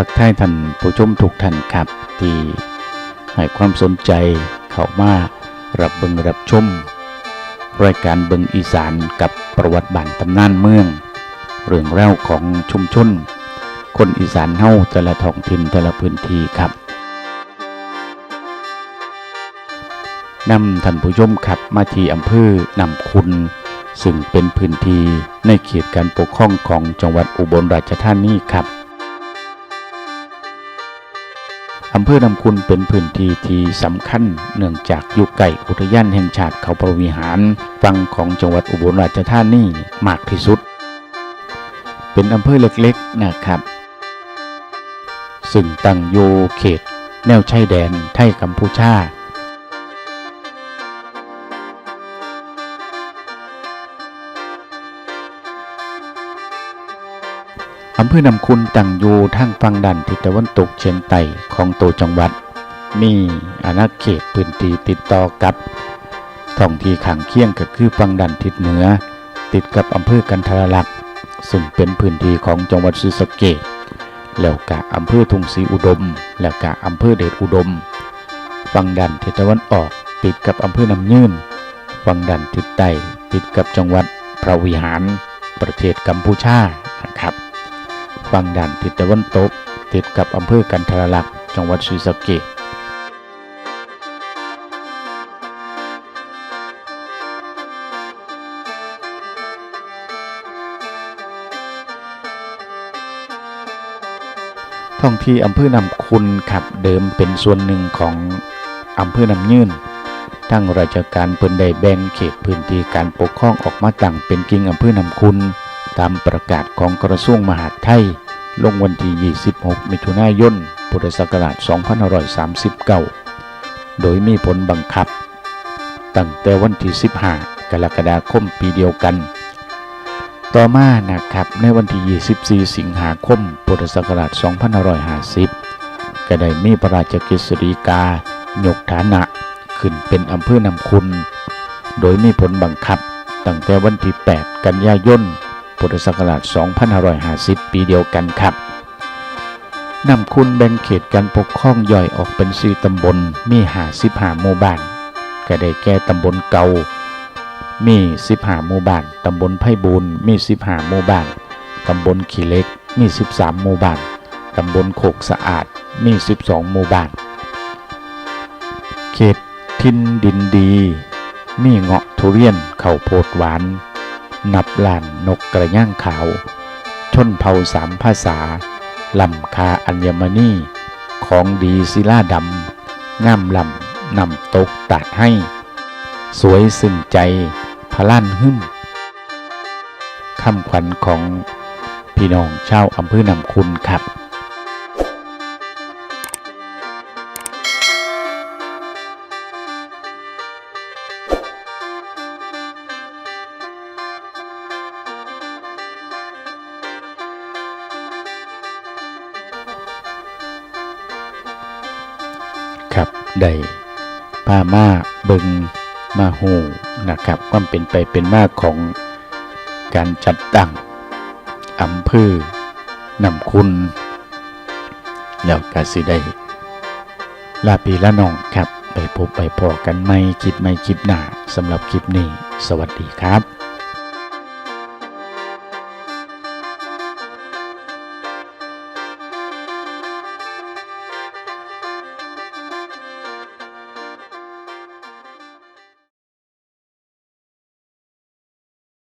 ทักทายท่านผู้ชมทุกท่านครับที่ให้ความสนใจเข้ามารับเบิงรับชมรายการเบิงอีสานกับประวัติบ้านตำนานเมือง เรื่องเล่าของชุมชน คนอีสานเฮ้าแต่ละท้องถิ่นแต่ละพื้นที่ครับนำท่านผู้ชมขับมาที่อำเภอนำคุณ ซึ่งเป็นพื้นที่ในเขตการปกครองของจังหวัดอุบลราชธานีครับ อำเภอนำคุณเป็นพื้นที่ที่สำคัญ เนื่องจากอยู่ใกล้อุทยานแห่งชาติเขาประวิหารฝั่งของจังหวัดอุบลราชธานีมากที่สุด เป็นอำเภอเล็กๆนะครับ ซึ่งตั้งอยู่เขต แนวชายแดนไทยกัมพูชา อำเภอนำคุณตั้งอยู่ทางฝั่งด้านทิศตะวันตกเฉียงใต้ของตัวจังหวัด มีอาณาเขตพื้นที่ติดต่อกับท้องที่ข้างเคียงก็คือฝั่งด้านทิศเหนือ ติดกับอำเภอกันทรลักษณ์ซึ่งเป็นพื้นที่ของจังหวัดศรีสะเกษแล้วกะอำเภอทุ่งศรีอุดม แล้วกะอำเภอเดชอุดม ฝั่งด้านทิศตะวันออกติดกับอำเภอนำยืนฝั่งด้านทิศใต้ติดกับจังหวัดพระวิหาร ประเทศกัมพูชา ฝั่งด้านทิศตะวันตก ติดกับอำเภอกันทรลักษณ์จังหวัดศรีสะเกษท้องที่อำเภอนำคุณครับเดิมเป็นส่วนหนึ่งของอำเภอนำยื่นทั้งราชการเพิ่นได้แบ่งเขตพื้นที่การปกครองออกมาตั้งเป็นกิ่งอำเภอนำคุณ ตามประกาศของกระทรวงมหาดไทย ลงวันที่ 26 มิถุนายน พุทธศักราช 2539 โดยมีผลบังคับ ตั้งแต่วันที่ 15 กรกฎาคมปีเดียวกัน ต่อมานะครับในวันที่ 24 สิงหาคม พุทธศักราช 2550 ก็ได้มีพระราชกฤษฎีกา ยกฐานะขึ้นเป็นอำเภอนำคุณ โดยมีผลบังคับตั้งแต่วันที่ 8 กันยายน พุทธศักราช 2550 ปีเดียวกันครับนำคุณแบ่งเขตการปกครองย่อยออกเป็นสี่ตำบลมีหาสิบหาหมู่บ้าน ก็ได้แก่ตำบลเกามีสิบหาหมู่บ้าน ตำบลไผ่บูนมีสิบหาหมู่บ้าน ตำบลขี้เล็กมีสิบามหมู่บ้าน ตำบลโคกสะอาดมีสิบองหมู่บ้าน เขตทินดินดี มีเงาะทุเรียนเข้าโพดหวาน นับล้านนกกระย่างขาว ชนเผ่าสามภาษาลำคาอัญมณีของดีศิลาดำงามลำนำตกตัดให้ สวยซึ้งใจพะล้านหึ่มคำขวัญของพี่น้องชาวอำเภอนำคุณครับ ครับ ได้พามาเบิงมาหูนะครับความเป็นไปเป็นมาของการจัดตั้งอำเภอนำคุณ แล้วก็สิได้ลาปีละน้องครับ ไปพบไปพอกันไม่คิดไม่คลิปหน้าสำหรับคลิปนี้ สวัสดีครับ